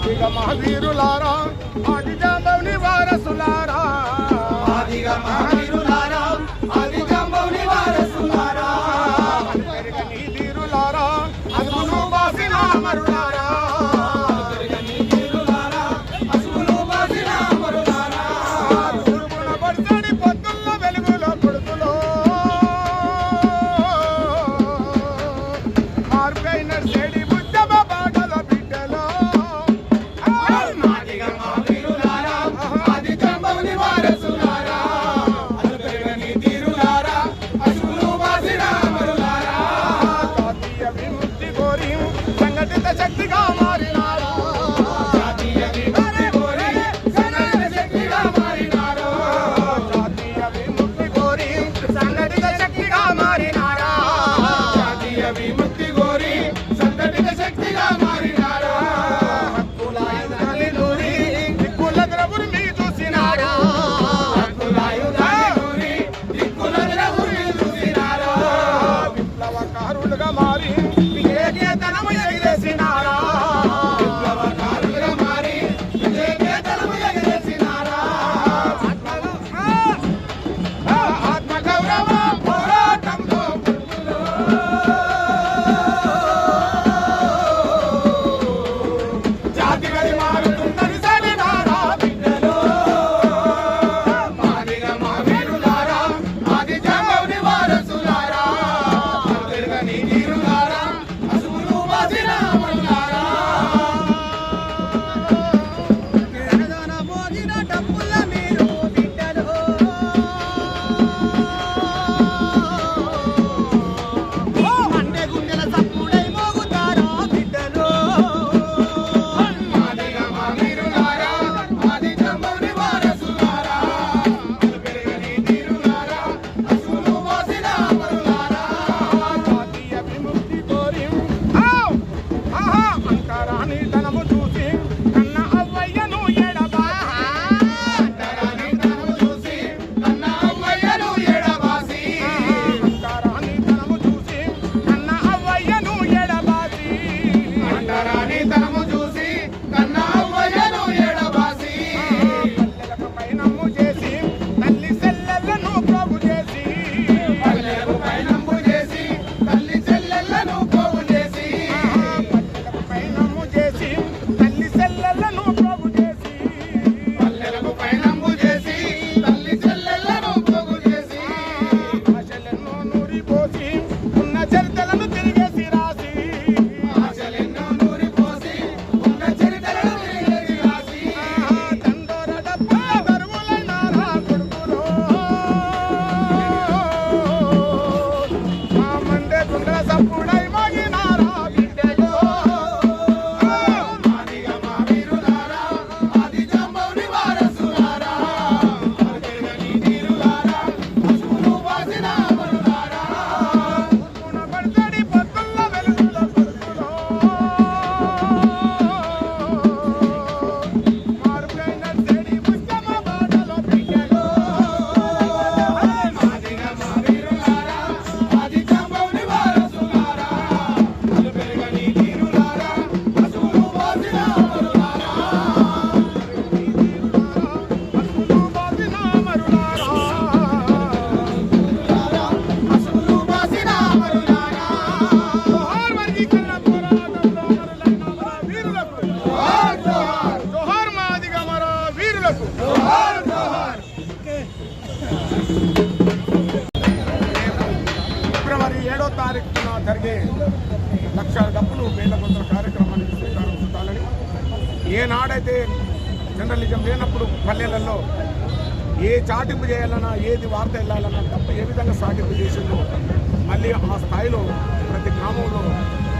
ఆదిగ మహావీరులారా ఆది జాంబవుని వారసులారా ఆదిగ మహావీరులారా ఆది జాంబవుని వారసులారా అందరిగా నీ ధీరులారా అందును వాసిన అమరులారా ఫిబ్రవరి ఏడో తారీఖున జరిగే లక్షల డబ్బులు వేల కొందల కార్యక్రమానికి శ్రీకారం చుట్టాలని ఏనాడైతే జర్నలిజం లేనప్పుడు పల్లెలలో ఏ చాటింపు చేయాలన్నా ఏది వార్త వెళ్ళాలన్నా తప్పు ఏ విధంగా సాటింపు చేసిందో మళ్ళీ ఆ స్థాయిలో ప్రతి గ్రామంలో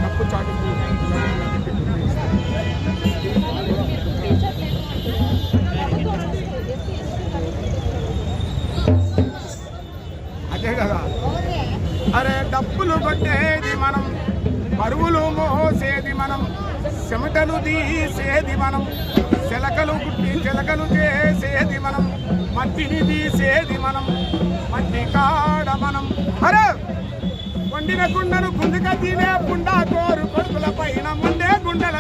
తప్పు చాటింపు కొట్టేది మనం పరువులు మోసేది మనం చెమటలు తీసేది మనం చిలకలు గుట్టి చిలకలు చేసేది మనం మట్టిని తీసేది మనం మట్టి కాడ మనం. అరే! వండిన గుండెను గుంజుక తినే పుండా కోరు కొడుకుల పైన ముందే గుండెల